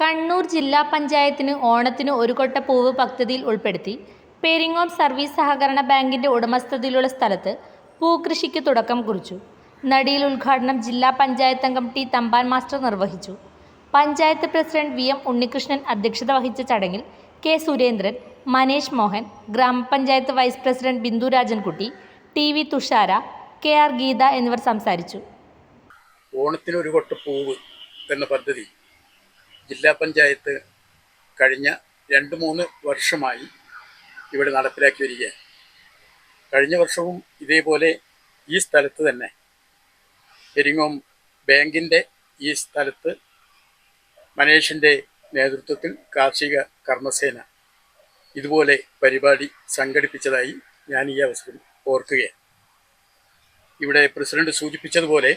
കണ്ണൂർ ജില്ലാ പഞ്ചായത്തിന് ഓണത്തിന് ഒരു കൊട്ട പൂവ് പദ്ധതിയിൽ ഉൾപ്പെടുത്തി പെരിങ്ങോം സർവീസ് സഹകരണ ബാങ്കിന്റെ ഉടമസ്ഥതയിലുള്ള സ്ഥലത്ത് പൂക്കൃഷിക്ക് തുടക്കം കുറിച്ചു. നടിയിൽ ഉദ്ഘാടനം ജില്ലാ പഞ്ചായത്ത് അംഗം ടി തമ്പാൻ മാസ്റ്റർ നിർവഹിച്ചു. Panchayat president V M Unnikrishnan അധ്യക്ഷത വഹിച്ച ചടങ്ങിൽ കെ സുരേന്ദ്രൻ മനേഷ് മോഹൻ ഗ്രാമപഞ്ചായത്ത് vice president Bindu Rajankutty T V Thushara K R Geetha എന്നിവർ സംസാരിച്ചു. ഓണത്തിന് ഒരു കൊട്ട പൂവ് എന്ന പദ്ധതി ജില്ലാ പഞ്ചായത്ത് കഴിഞ്ഞ രണ്ട് മൂന്ന് വർഷമായി ഇവിടെ നടപ്പിലാക്കി വരികയാണ്. കഴിഞ്ഞ വർഷവും ഇതേപോലെ ഈ സ്ഥലത്ത് തന്നെ പെരിങ്ങോം ബാങ്കിന്റെ ഈ സ്ഥലത്ത് മനേഷിന്റെ നേതൃത്വത്തിൽ കാർഷിക കർമ്മസേന ഇതുപോലെ പരിപാടി സംഘടിപ്പിച്ചതായി ഞാൻ ഈ അവസരം ഓർക്കുകയാണ്. ഇവിടെ പ്രസിഡന്റ് സൂചിപ്പിച്ചതുപോലെ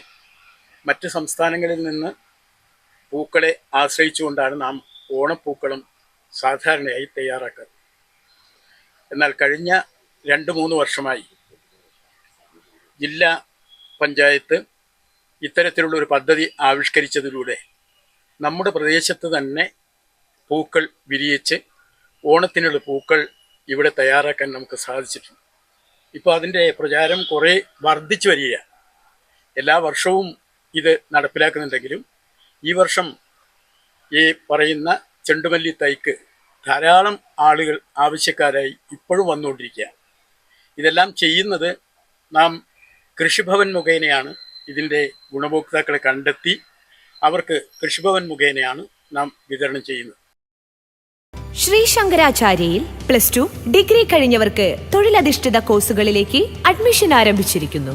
മറ്റ് സംസ്ഥാനങ്ങളിൽ നിന്ന് പൂക്കളെ ആശ്രയിച്ചുകൊണ്ടാണ് നാം ഓണപ്പൂക്കളം സാധാരണയായി തയ്യാറാക്കാറ് എന്നാൽ കഴിഞ്ഞ രണ്ട് മൂന്ന് വർഷമായി ജില്ലാ പഞ്ചായത്ത് ഇത്തരത്തിലുള്ള ഒരു പദ്ധതി ആവിഷ്കരിച്ചതിലൂടെ നമ്മുടെ പ്രദേശത്ത് തന്നെ പൂക്കൾ വിരിയിച്ച് ഓണത്തിനുള്ള പൂക്കൾ ഇവിടെ തയ്യാറാക്കാൻ നമുക്ക് സാധിച്ചിട്ടുണ്ട്. ഇപ്പോൾ അതിന്റെ പ്രചാരം കുറേ വർദ്ധിച്ചു വരികയാണ്. എല്ലാ വർഷവും ഇത് നടപ്പിലാക്കുന്നുണ്ടെങ്കിലും ഈ വർഷം ഈ പറയുന്ന ചെണ്ടുമല്ലി തൈക്ക് ധാരാളം ആളുകൾ ആവശ്യക്കാരായി ഇപ്പോഴും വന്നുകൊണ്ടിരിക്കുകയാണ്. ഇതെല്ലാം ചെയ്യുന്നത് നാം കൃഷിഭവൻ മുഖേനയാണ് ഇതിന്റെ ഗുണഭോക്താക്കളെ കണ്ടെത്തി അവർക്ക് കൃഷിഭവൻ മുഖേനയാണ് നാം വിതരണം ചെയ്യുന്നത്. ശ്രീ ശങ്കരാചാര്യയിൽ പ്ലസ് ടു ഡിഗ്രി കഴിഞ്ഞവർക്ക് തൊഴിലധിഷ്ഠിത കോഴ്സുകളിലേക്ക് അഡ്മിഷൻ ആരംഭിച്ചിരിക്കുന്നു.